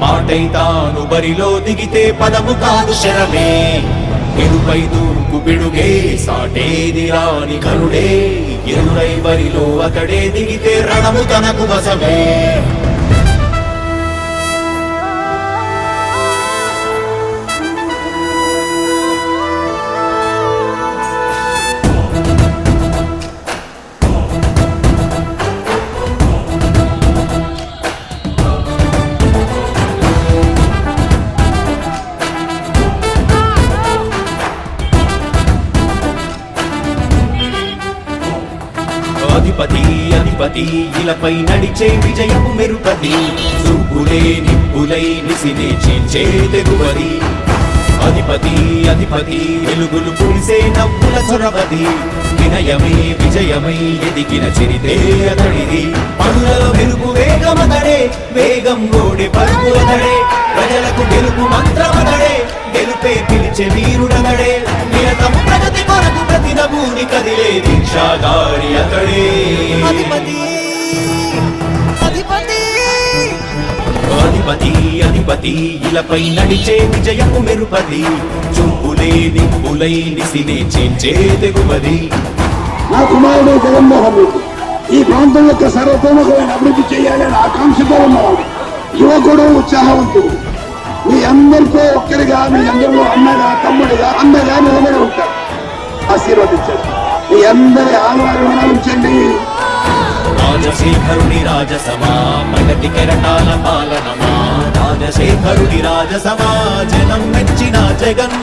మాటై తాను బరిలో దిగితే పదము కాదు శరమే. ఎరుపై దూకు పిడుగే సాటేది రాని కరుడే. ఎరుడై బరిలో అతడే దిగితే రణము తనకు వసమే అధిపతి అధిపతి ఇలపై నడిచే విజయము మెరుపతి చూపులే నిప్పులై నిసినే చీల్చే తెగువది. అధిపతి అధిపతి వెలుగులు పులిసే నవ్వుల చొరవది. వినయమే విజయమై ఎదిగిన చరితే అతడిది. పనులలో మెరుగు వేగమతడే వేగం గోడి పరుగు అతడే. ప్రజలకు గెలుపు మంత్రమతడే గెలుపే పిలిచే వీరుడతడే. నభూని కదిలే దీక్షాగారి అతడే. అధిపతి అధిపతి. అధిపతి అధిపతి ఇలపై నడిచే విజయము మెరుపది. చూపులే నిప్పులై నిసినే చేంచే తెగువది. నా కుమారుడు జగన్మోహన్ రెడ్డి ఈ ప్రాంతం యొక్క సర్వతోముఖమైన అభివృద్ధి చేయాలని ఆకాంక్షతో ఉన్నవాడు. యువకుడు ఉత్సాహవంతుడు. మీ అందరితో ఒక్కరిగా మీ అందరిలో అన్నగా తమ్ముడిగా అందగా నిలబడి మీ అందరి ఆహ్వానం ఉంచండి. రాజశేఖరుని రాజసమా ప్రగతి కెరటాల పాలనమా? రాజశేఖరుని రాజసమా జనం మెచ్చిన జగన్.